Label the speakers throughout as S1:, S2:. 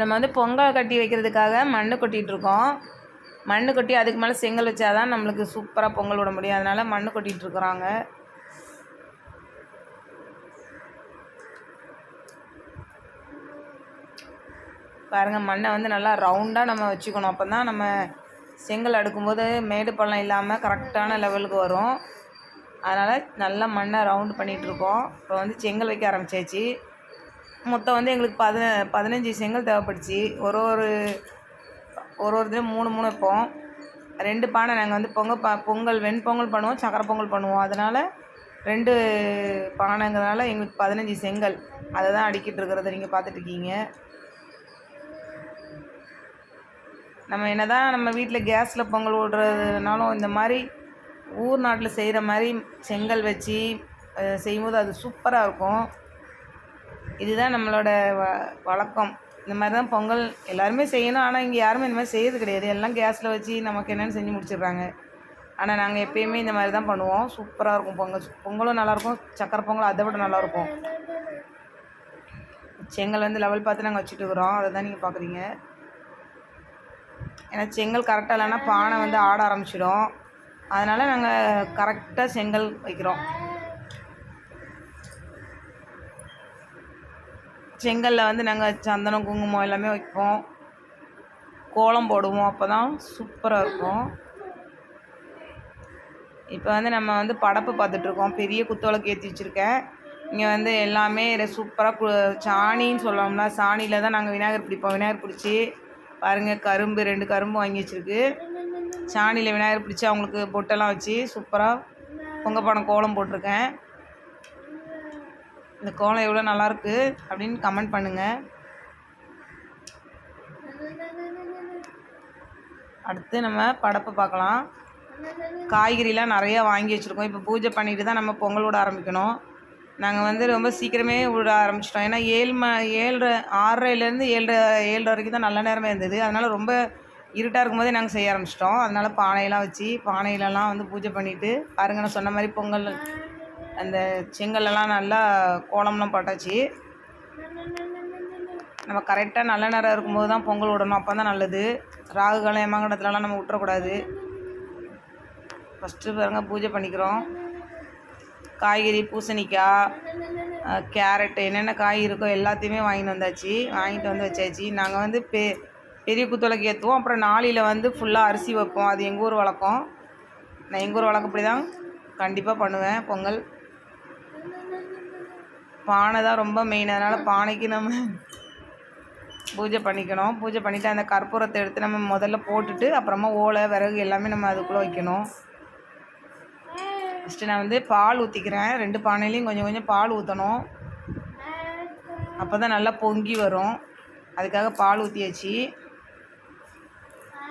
S1: நம்ம வந்து பொங்கல் கட்டி வைக்கிறதுக்காக மண் கொட்டிகிட்டு இருக்கோம் மண் கொட்டி அதுக்கு மேலே செங்கல் வச்சாதான் நம்மளுக்கு சூப்பராக பொங்கல் விட முடியும். அதனால் மண் கொட்டிகிட்டு இருக்கிறாங்க பாருங்கள் மண்ணை வந்து நல்லா ரவுண்டாக நம்ம வச்சுக்கணும். அப்போ தான் நம்ம செங்கல் அடுக்கும்போது மேடு பள்ளம் இல்லாமல் கரெக்டான லெவலுக்கு வரும். அதனால் நல்லா மண்ணை ரவுண்டு பண்ணிகிட்ருக்கோம் இப்போ வந்து செங்கல் வைக்க ஆரம்பிச்சாச்சு. மொத்தம் வந்து எங்களுக்கு பதின பதினஞ்சு செங்கல் தேவைப்பட்டுச்சு ஒரு ஒரு ஒரு ஒரு மூணு மூணு வைப்போம். ரெண்டு பானை நாங்கள் வந்து பொங்கல் பா பொங்கல் வெண்பொங்கல் பண்ணுவோம் சக்கரை பொங்கல் பண்ணுவோம். அதனால் ரெண்டு பானைங்கிறதுனால எங்களுக்கு பதினஞ்சு செங்கல். அதை தான் அடிக்கிட்டு இருக்கிறத நீங்கள் பார்த்துட்ருக்கீங்க நம்ம என்ன தான் நம்ம வீட்டில் கேஸில் பொங்கல் விடுறதுனாலும் இந்த மாதிரி ஊர் நாட்டில் செய்கிற மாதிரி செங்கல் வச்சு செய்யும்போது அது சூப்பராக இருக்கும். இதுதான் நம்மளோட வ வழக்கம். இந்த மாதிரி தான் பொங்கல் எல்லாருமே செய்யணும். ஆனால் இங்கே யாருமே இந்த மாதிரி செய்யறது கிடையாது. எல்லாம் கேஸில் வச்சு நமக்கு என்னென்னு செஞ்சு முடிச்சிடுறாங்க. ஆனால் நாங்கள் எப்பயுமே இந்த மாதிரி தான் பண்ணுவோம். சூப்பராக இருக்கும் பொங்கல். பொங்கலும் நல்லாயிருக்கும். சக்கரை பொங்கல் அதை விட நல்லாயிருக்கும். செங்கல் வந்து லெவல் பார்த்து நாங்கள் வச்சுட்டு இருக்கிறோம். அதை தான் நீங்கள் பார்க்குறீங்க ஏன்னா செங்கல் கரெக்டாக இல்லைன்னா பானை வந்து ஆட ஆரம்பிச்சிடும். அதனால் நாங்கள் கரெக்டாக செங்கல் வைக்கிறோம். செங்கல்ல வந்து நாங்கள் சந்தனம் குங்குமம் எல்லாமே வைப்போம். கோலம் போடுவோம் அப்போ தான் சூப்பராக இருக்கும். இப்போ வந்து நம்ம வந்து படப்பு பார்த்துட்ருக்கோம் பெரிய குத்தோலைக்கு ஏற்றி வச்சுருக்கேன். இங்கே வந்து எல்லாமே சூப்பராக கு சாணின்னு சொல்லுவோம்னா சாணியில் தான் நாங்கள் விநாயகர் பிடிப்போம். விநாயகர் பிடிச்சி பாருங்கள் கரும்பு ரெண்டு கரும்பு வாங்கி வச்சுருக்கு. சாணியில் விநாயகர் பிடிச்சி அவங்களுக்கு பொட்டெல்லாம் வச்சு சூப்பராக பொங்கப்பானை கோலம் போட்டிருக்கேன். இந்த கோலம் எவ்வளோ நல்லாயிருக்கு அப்படின்னு கமெண்ட் பண்ணுங்கள் அடுத்து நம்ம படப்பை பார்க்கலாம். காய்கறிலாம் நிறையா வாங்கி வச்சுருக்கோம். இப்போ பூஜை பண்ணிட்டு தான் நம்ம பொங்கல் விட ஆரம்பிக்கணும். நாங்கள் வந்து ரொம்ப சீக்கிரமே விட ஆரம்பிச்சிட்டோம். ஏன்னா ஏழு ம ஏழரை ஆறரைலேருந்து ஏழரை ஏழரை வரைக்கும் தான் நல்ல நேரமே இருந்தது. அதனால் ரொம்ப இருட்டாக இருக்கும்போதே நாங்கள் செய்ய ஆரம்பிச்சிட்டோம். அதனால் பானையெல்லாம் வச்சு பானையிலலாம் வந்து பூஜை பண்ணிவிட்டு பாருங்க நான் சொன்ன மாதிரி பொங்கல் அந்த செங்கல்லாம் நல்லா கோலம்லாம் போட்டாச்சு. நம்ம கரெக்டாக நல்ல நேரம் இருக்கும்போது தான் பொங்கல் விடணும். அப்போ தான் நல்லது. ராகு காலம் ஏமாங்கடத்துலலாம் நம்ம விட்டுறக்கூடாது. ஃபஸ்ட்டு பாருங்கள் பூஜை பண்ணிக்கிறோம். காய்கறி பூசணிக்காய் கேரட்டு என்னென்ன காய் இருக்கோ எல்லாத்தையுமே வாங்கிட்டு வந்தாச்சு. வாங்கிட்டு வந்து வச்சாச்சு. நாங்கள் வந்து பெ பெரிய குத்தோலைக்கு ஏற்றுவோம் அப்புறம் நாளையில் வந்து ஃபுல்லாக அரிசி வைப்போம். அது எங்கள் ஊர் வழக்கம். நான் எங்கள் ஊர் வழக்கப்படி தான் கண்டிப்பாக பண்ணுவேன் பொங்கல். பானை தான் ரொம்ப மெயின் அதனால் பானைக்கு நம்ம பூஜை பண்ணிக்கணும். பூஜை பண்ணிவிட்டு அந்த கற்பூரத்தை எடுத்து நம்ம முதல்ல போட்டுட்டு அப்புறமா ஓலை விறகு எல்லாமே நம்ம அதுக்குள்ளே வைக்கணும். ஃபஸ்ட்டு நான் வந்து பால் ஊற்றிக்கிறேன் ரெண்டு பானையிலையும் கொஞ்சம் கொஞ்சம் பால் ஊற்றணும் அப்போ தான் நல்லா பொங்கி வரும். அதுக்காக பால் ஊற்றியாச்சு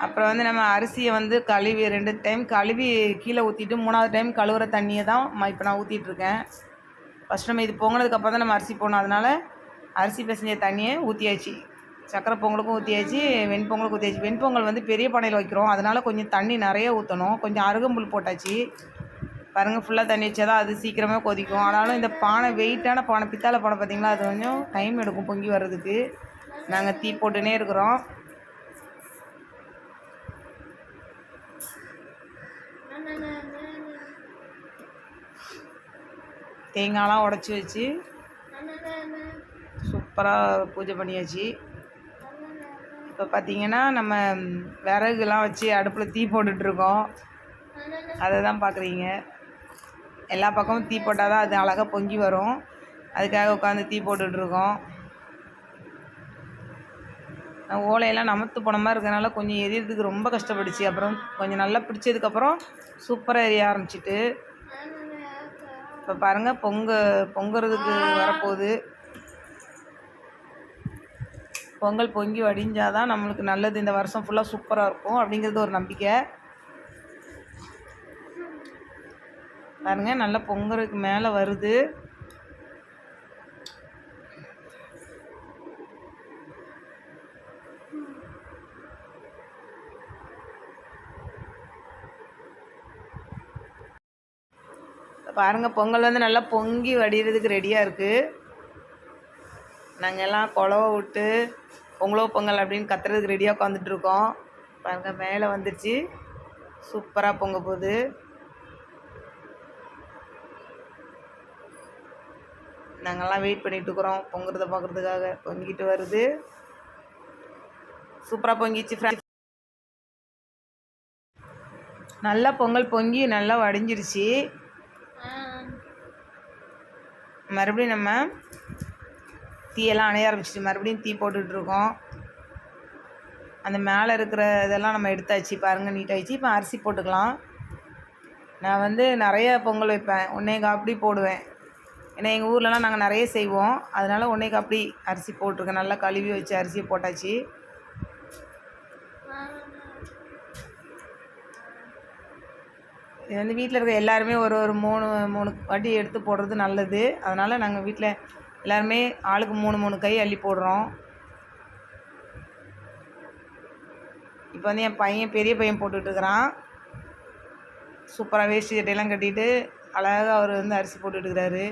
S1: அப்புறம் வந்து நம்ம அரிசியை வந்து கழுவி ரெண்டு டைம் கழுவி கீழே ஊற்றிட்டு மூணாவது டைம் கழுவுற தண்ணியை தான் இப்போ நான் ஊற்றிட்டுருக்கேன் ஃபஸ்ட் நம்ம இது பொங்கினதுக்கப்புறம் தான் நம்ம அரிசி போடணும். அதனால் அரிசி பிசைஞ்ச தண்ணியை ஊற்றியாச்சு சக்கரை பொங்கலுக்கும் ஊற்றியாச்சு வெண்பொங்கலுக்கும் ஊற்றியாச்சு வெண்பொங்கல் வந்து பெரிய பானையில் வைக்கிறோம். அதனால் கொஞ்சம் தண்ணி நிறைய ஊற்றணும் கொஞ்சம் அருகம்புல் போட்டாச்சு. பாருங்கள் ஃபுல்லாக தண்ணி வச்சா தான் அது சீக்கிரமாக கொதிக்கும். ஆனாலும் இந்த பானை வெயிட்டான பானை பித்தாளை பானை பார்த்திங்களா? அது கொஞ்சம் டைம் எடுக்கும் பொங்கி வர்றதுக்கு. நாங்கள் தீ போட்டுனே இருக்கிறோம். தேங்காய்லாம் உடச்சி வச்சு சூப்பராக பூஜை பண்ணியாச்சு. இப்போ பார்த்தீங்கன்னா நம்ம விறகுலாம் வச்சு அடுப்பில் தீ போட்டுட்ருக்கோம். அதை தான் பார்க்குறீங்க. எல்லா பக்கமும் தீ போட்டால் தான் அது அழகாக பொங்கி வரும். அதுக்காக உட்காந்து தீ போட்டுட்ருக்கோம். ஓலையெல்லாம் நமத்து போன மாதிரி இருக்கிறதுனால கொஞ்சம் எரியறதுக்கு ரொம்ப கஷ்டப்பட்டுச்சு. அப்புறம் கொஞ்சம் நல்லா பிடிச்சதுக்கப்புறம் சூப்பராக எரிய ஆரம்பிச்சிட்டு இப்போ பாருங்கள் பொங்க பொங்குறதுக்கு வரப்போகுது. பொங்கல் பொங்கி வடிஞ்சாதான் நம்மளுக்கு நல்லது. இந்த வருஷம் ஃபுல்லாக சூப்பராக இருக்கும் அப்படிங்கிறது ஒரு நம்பிக்கை. பாருங்கள் நல்லா பொங்குறதுக்கு மேலே வருது. பாருங்கள் பொங்கல் வந்து நல்லா பொங்கி வடிகிறதுக்கு ரெடியாக இருக்குது நாங்கள் எல்லாம் குழவ விட்டு பொங்கலோ பொங்கல் அப்படின்னு கத்துறதுக்கு ரெடியாக உட்காந்துட்ருக்கோம் பாருங்கள் பாருங்க மேலே வந்துடுச்சு சூப்பராக பொங்க போகுது. நாங்கள்லாம் வெயிட் பண்ணிகிட்ருக்குறோம் இருக்கிறோம் பொங்குறத பார்க்குறதுக்காக பொங்கிட்டு வருது. சூப்பராக பொங்கிச்சு ஃப்ரெண்ட்ஸ் நல்லா பொங்கல் பொங்கி நல்லா வடிஞ்சிருச்சு. மறுபடியும் நம்ம தீயெல்லாம் அணைய ஆரம்பிச்சிட்டு மறுபடியும் தீ போட்டுட்ருக்கோம். அந்த மேலே இருக்கிற இதெல்லாம் நம்ம எடுத்தாச்சு பாருங்கள் நீட்டாகிடுச்சு இப்போ அரிசி போட்டுக்கலாம். நான் வந்து நிறைய பொங்கல் வைப்பேன். ஒன்றே காப்படி போடுவேன். ஏன்னா எங்கள் ஊர்லலாம் நாங்கள் நிறைய செய்வோம். அதனால் ஒன்றே காப்படி அரிசி போட்டிருக்கேன். நல்லா கழுவி வச்சு அரிசி போட்டாச்சு. இது வந்து வீட்டில் இருக்க எல்லாருமே ஒரு ஒரு மூணு மூணு வாட்டி எடுத்து போடுறது நல்லது. அதனால் நாங்கள் வீட்டில் எல்லாருமே ஆளுக்கு மூணு மூணு கை அள்ளி போடுறோம். இப்போ வந்து என் பையன் பெரிய பையன் போட்டுட்டு இருக்கிறான் சூப்பராக வேஷ்டி சட்டையெல்லாம் கட்டிட்டு அழகாக அவர் வந்து அரிசி போட்டுட்ருக்கிறாரு.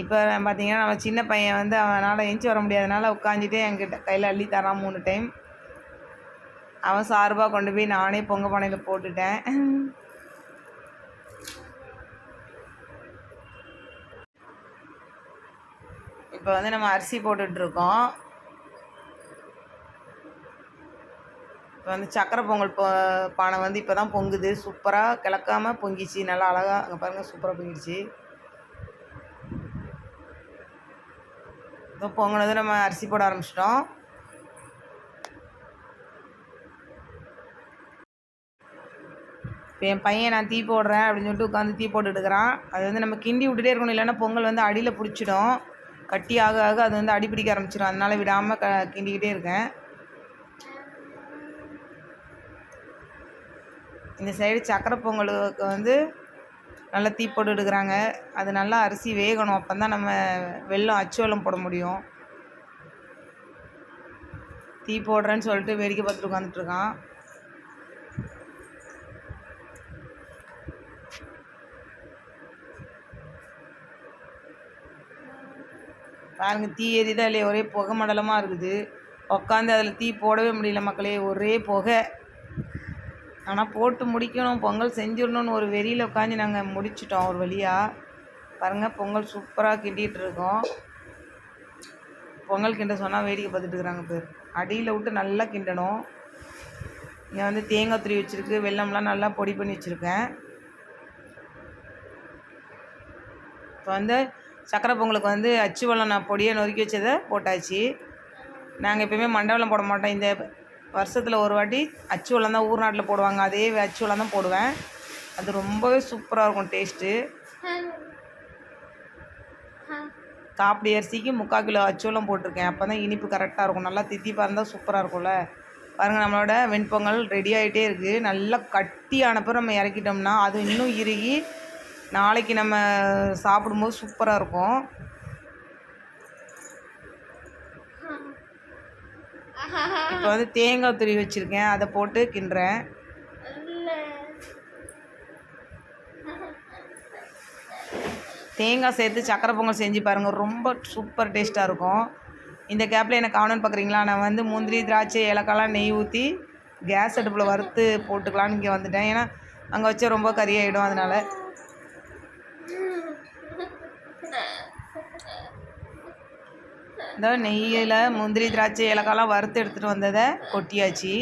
S1: இப்போ பார்த்தீங்கன்னா நம்ம சின்ன பையன் வந்து அவனால் எஞ்சி வர முடியாதனால உட்காந்துட்டே என்கிட்ட கையில் அள்ளி தரான் மூணு டைம். அவன் சார்பாக கொண்டு போய் நானே பொங்க பானையில் போட்டுட்டேன். இப்போ வந்து நம்ம அரிசி போட்டுட்ருக்கோம். இப்போ வந்து சக்கரை பொங்கல் பொ பானை வந்து இப்போ தான் பொங்குது. சூப்பராக கிளக்காமல் பொங்கிச்சு. நல்லா அழகாக அங்கே பாருங்கள் சூப்பராக பொங்கிடுச்சு. இப்போ பொங்கினது நம்ம அரிசி போட ஆரம்பிச்சிட்டோம். இப்போ என் பையன் நான் தீ போடுறேன் அப்படின்னு சொல்லிட்டு உட்காந்து தீ போட்டுட்டுக்கிறான் அது வந்து நம்ம கிண்டி விட்டுட்டே இருக்கணும் இல்லைன்னா பொங்கல் வந்து அடியில் பிடிச்சிடும். கட்டி ஆக ஆக அது வந்து அடி பிடிக்க ஆரம்பிச்சிடும் அதனால் விடாமல் க கிண்டிக்கிட்டே இருக்கேன். இந்த சைடு சக்கரை பொங்கலுக்கு வந்து நல்லா தீ போட்டு எடுக்கிறாங்க அது நல்லா அரிசி வேகணும். அப்போ தான் நம்ம வெள்ளம் அச்சு போட முடியும். தீ போடுறேன்னு சொல்லிட்டு வேடிக்கை பார்த்துட்டு உட்காந்துட்ருக்கான் பாருங்க தீ எரியுதா இல்லையா? ஒரே புகை மண்டலமாக இருக்குது. உட்காந்து அதில் தீ போடவே முடியல மக்களே ஒரே புகை. ஆனால் போட்டு முடிக்கணும் பொங்கல் செஞ்சிடணும்னு ஒரு வெறியில் உட்காந்து நாங்கள் முடிச்சிட்டோம் ஒரு வழியாக பாருங்கள் பொங்கல் சூப்பராக கிண்டிகிட்டு இருக்கோம். பொங்கல் கிண்ட சொன்னால் வேடிக்கை பார்த்துட்டு இருக்கிறாங்க பேர். அடியில் விட்டு நல்லா கிண்டணும். இங்கே வந்து தேங்காய் துருவி வச்சுருக்கு வெள்ளம்லாம் நல்லா பொடி பண்ணி வச்சுருக்கேன். இப்போ வந்து சக்கரை பொங்கலுக்கு வந்து அச்சு வெள்ளம் நான் பொடியை நொறுக்கி வச்சதை போட்டாச்சு. நாங்கள் எப்பயுமே மண்டபலம் போட மாட்டோம். இந்த வருஷத்தில் ஒரு வாட்டி அச்சு வெள்ளம் தான் ஊர் நாட்டில் போடுவாங்க. அதே அச்சு வெள்ளம் தான் போடுவேன். அது ரொம்பவே சூப்பராக இருக்கும் டேஸ்ட்டு. காப்பிடி அரிசிக்கு முக்கால் கிலோ அச்சுவலம் போட்டிருக்கேன். அப்போ தான் இனிப்பு கரெக்டாக இருக்கும். நல்லா தித்திப்பாக இருந்தால் சூப்பராக இருக்கும்ல. பாருங்கள் நம்மளோட வெண்பொங்கல் ரெடி ஆகிட்டே இருக்குது நல்லா கட்டி நம்ம இறக்கிட்டோம்னா அது இன்னும் இறுகி நாளைக்கு நம்ம சாப்பிடும்போது சூப்பராக இருக்கும். இப்போ வந்து தேங்காய் துருவி வச்சுருக்கேன். அதை போட்டு கிண்டுறேன். தேங்காய் சேர்த்து சக்கரை பொங்கல் செஞ்சு பாருங்கள் ரொம்ப சூப்பர் டேஸ்ட்டாக இருக்கும். இந்த கேப்பில் எனக்கு காணணும்னு பார்க்குறீங்களா நான் வந்து முந்திரி திராட்சை ஏலக்காய்லாம் நெய் ஊற்றி கேஸ் அடுப்பில் வறுத்து போட்டுக்கலான்னு இங்கே வந்துட்டேன். ஏன்னா அங்கே வச்சா ரொம்ப கறியாகிடும் அதனால் இந்த நெய்யில் முந்திரி திராட்சை ஏலக்காய்லாம் வறுத்து எடுத்துகிட்டு வந்ததை கொட்டியாச்சு.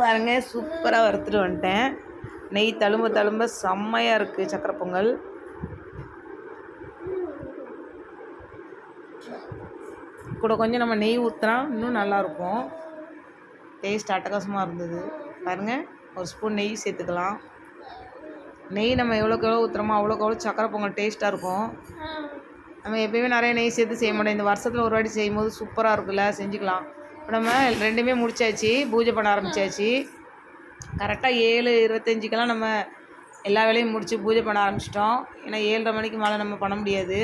S1: பாருங்க சூப்பராக வறுத்துட்டு வந்துட்டேன். நெய் தழும்ப தழும்ப செம்மையாக இருக்குது சக்கரை பொங்கல். கூட கொஞ்சம் நம்ம நெய் ஊற்றினா இன்னும் நல்லாயிருக்கும் டேஸ்ட் அட்டகாசமாக இருந்தது. பாருங்கள் ஒரு ஸ்பூன் நெய் சேர்த்துக்கலாம். நெய் நம்ம எவ்வளோக்கு எவ்வளோ ஊற்றுறோமோ அவ்வளோக்கு அவ்வளோ சக்கரை பொங்கல் டேஸ்ட்டாக இருக்கும். நம்ம எப்பயுமே நிறைய நெய் சேர்த்து செய்ய மாட்டோம். இந்த வருஷத்தில் ஒரு வாட்டி செய்யும் போது சூப்பராக இருக்குல்ல செஞ்சுக்கலாம். இப்போ நம்ம ரெண்டுமே முடிச்சாச்சு பூஜை பண்ண ஆரம்பித்தாச்சு கரெக்டாக ஏழு இருபத்தஞ்சிக்கெல்லாம் நம்ம எல்லா வேலையும் முடித்து பூஜை பண்ண ஆரம்பிச்சிட்டோம். ஏன்னா ஏழரை மணிக்கு மேலே நம்ம பண்ண முடியாது.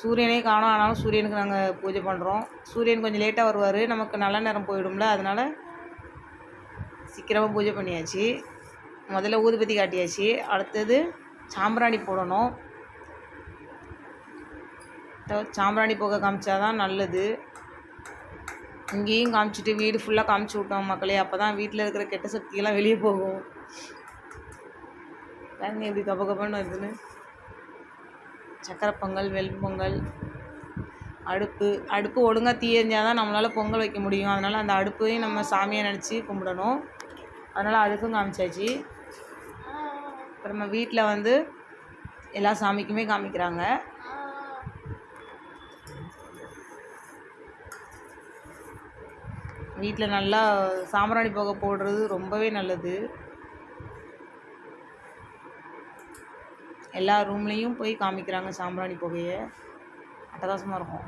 S1: சூரியனே காணும் ஆனாலும் சூரியனுக்கு நாங்கள் பூஜை பண்ணுறோம் சூரியன் கொஞ்சம் லேட்டாக வருவார். நமக்கு நல்ல நேரம் போயிடும்ல அதனால் சீக்கிரமாக பூஜை பண்ணியாச்சு. முதல்ல ஊதுபத்தி காட்டியாச்சு. அடுத்தது சாம்பிராணி போடணும். சாம்பிராணி புகை காமிச்சா தான் நல்லது. இங்கேயும் காமிச்சிட்டு வீடு ஃபுல்லாக காமிச்சு விட்டோம் மக்களே. அப்போ தான் வீட்டில் இருக்கிற கெட்ட சக்தியெல்லாம் வெளியே போகும். பாருங்க எப்படி கப கபன்னு வருதுன்னு. சக்கரை பொங்கல் வெள் பொங்கல் அடுப்பு. அடுப்பு ஒழுங்காக தீ எரிஞ்சால் தான் நம்மளால் பொங்கல் வைக்க முடியும். அதனால் அந்த அடுப்பையும் நம்ம சாமியை நினச்சி கும்பிடணும். அதனால் அதுக்கும் காமிச்சாச்சு. அப்புறம் நம்ம வீட்டில் வந்து எல்லா சாமிக்குமே காமிக்கிறாங்க. வீட்டில் நல்லா சாம்பிராணி புகை போடுறது ரொம்பவே நல்லது. எல்லா ரூம்லேயும் போய் காமிக்கிறாங்க சாம்பிராணி புகையை. அட்டகாசமாக இருக்கும்.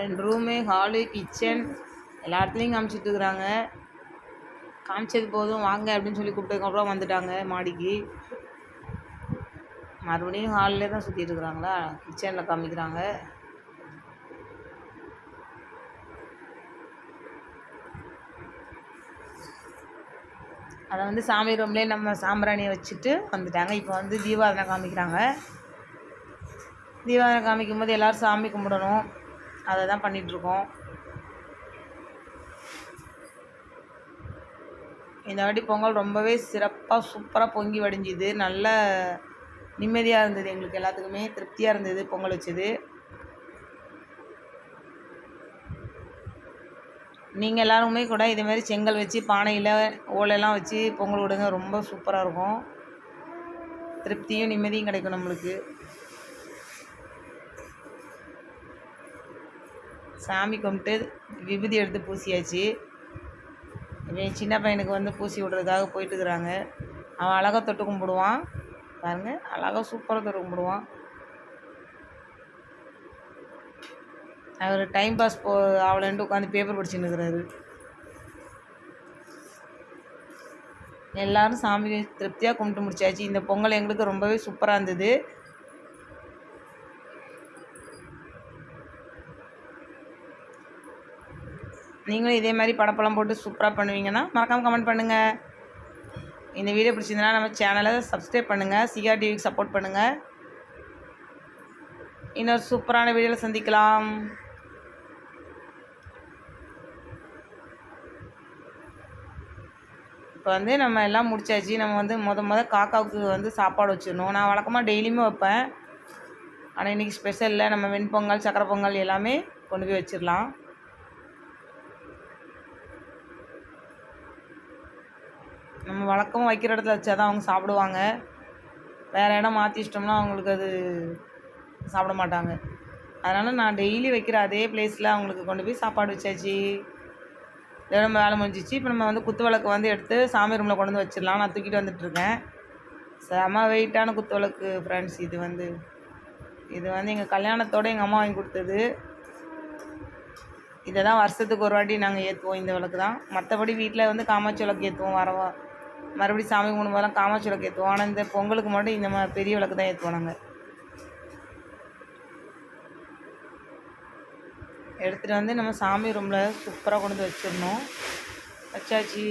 S1: ரெண்டு ரூமு ஹாலு கிச்சன். எல்லா இடத்துலையும் காமிச்சிட்டு இருக்கிறாங்க காமிச்சது போதும் வாங்க அப்படின்னு சொல்லி கூப்பிட்டதுக்கப்புறம் வந்துட்டாங்க மாடிக்கு. மறுபடியும் ஹாலில் தான் சுற்றிட்டு இருக்கிறாங்களா கிச்சனில் காமிக்கிறாங்க. அதை வந்து சாமி ரூம்லேயே நம்ம சாம்பிராணியை வச்சுட்டு வந்துட்டாங்க. இப்போ வந்து தீபாவளி காமிக்கிறாங்க. தீபாவளி காமிக்கும் போது எல்லோரும் சாமி கும்பிடணும். அதை தான் பண்ணிகிட்ருக்கோம் இந்த வாட்டி பொங்கல் ரொம்பவே சிறப்பாக சூப்பராக பொங்கி வடிஞ்சுது. நல்ல நிம்மதியாக இருந்தது எங்களுக்கு எல்லாத்துக்குமே. திருப்தியாக இருந்தது பொங்கல் வச்சது. நீங்கள் எல்லாருமே கூட இதேமாரி செங்கல் வச்சு பானையில் ஓலையெல்லாம் வச்சு பொங்கல் விடுங்க. ரொம்ப சூப்பராக இருக்கும். திருப்தியும் நிம்மதியும் கிடைக்கும் நம்மளுக்கு. சாமி கும்பிட்டு விபூதி எடுத்து பூசியாச்சு. என் சின்ன பையனுக்கு வந்து பூசி விடுறதுக்காக போயிட்டு இருக்கிறாங்க அவன் அழகாக தொட்டு கும்பிடுவான். பாருங்கள் அழகாக சூப்பராக தொட்டு கும்பிடுவான். அவர் டைம் பாஸ் போ அவளைன்ட்டு உட்காந்து பேப்பர் படிச்சுன்னு இருக்கிறாரு எல்லோரும் சாமி திருப்தியாக கும்பிட்டு முடிச்சாச்சு. இந்த பொங்கல் எங்களுக்கு ரொம்பவே சூப்பராக இருந்தது. நீங்களும் இதே மாதிரி படப்பெல்லாம் போட்டு சூப்பராக பண்ணுவீங்கன்னா மறக்காமல் கமெண்ட் பண்ணுங்கள் இந்த வீடியோ பிடிச்சிருந்தனா நம்ம சேனலை சப்ஸ்கிரைப் பண்ணுங்கள் சிஆர் டிவிக்கு சப்போர்ட் பண்ணுங்கள் இன்னொரு சூப்பரான வீடியோவில் சந்திக்கலாம். இப்போ வந்து நம்ம எல்லாம் முடிச்சாச்சு. நம்ம வந்து முத முத காக்காவுக்கு வந்து சாப்பாடு வச்சிடணும். நான் வழக்கமாக டெய்லியுமே வைப்பேன். ஆனால் இன்றைக்கி ஸ்பெஷலில் நம்ம வெண்பொங்கல் சக்கரை பொங்கல் எல்லாமே கொண்டு போய் வச்சிடலாம் நம்ம வழக்கமாக வைக்கிற இடத்துல வச்சா தான் அவங்க சாப்பிடுவாங்க. வேறு இடம் மாற்றி வச்சிட்டோம்னா அவங்களுக்கு அது சாப்பிட மாட்டாங்க. அதனால் நான் டெய்லி வைக்கிற அதே பிளேஸில் அவங்களுக்கு கொண்டு போய் சாப்பாடு வச்சாச்சு. இதோட நம்ம வேலை முடிஞ்சிச்சு. இப்போ நம்ம வந்து குத்து விளக்கு வந்து எடுத்து சாமி ரூமில் கொண்டு வந்து வச்சிடலாம். நான் தூக்கிட்டு வந்துட்டுருக்கேன் செம வெயிட்டான குத்து விளக்கு ஃப்ரெண்ட்ஸ் இது வந்து இது வந்து எங்கள் கல்யாணத்தோடு எங்கள் அம்மா வாங்கி கொடுத்தது. இதை தான் வருஷத்துக்கு ஒரு வாட்டி நாங்கள் ஏற்றுவோம் இந்த விளக்கு தான் மற்றபடி வீட்டில் வந்து காமாட்சி விளக்கு ஏற்றுவோம் வரவா மறுபடியும் சாமி கும்பிடும்போதெல்லாம் காமாட்சி விளக்கு ஏற்றுவோம் ஆனால் இந்த பொங்கலுக்கு மட்டும் இந்த மாதிரி பெரிய விளக்கு தான் ஏற்றுவோம் நாங்கள் எடுத்துகிட்டு வந்து நம்ம சாமி ரூமில் சூப்பராக கொண்டு வந்து வச்சிடணும். வச்சாச்சு.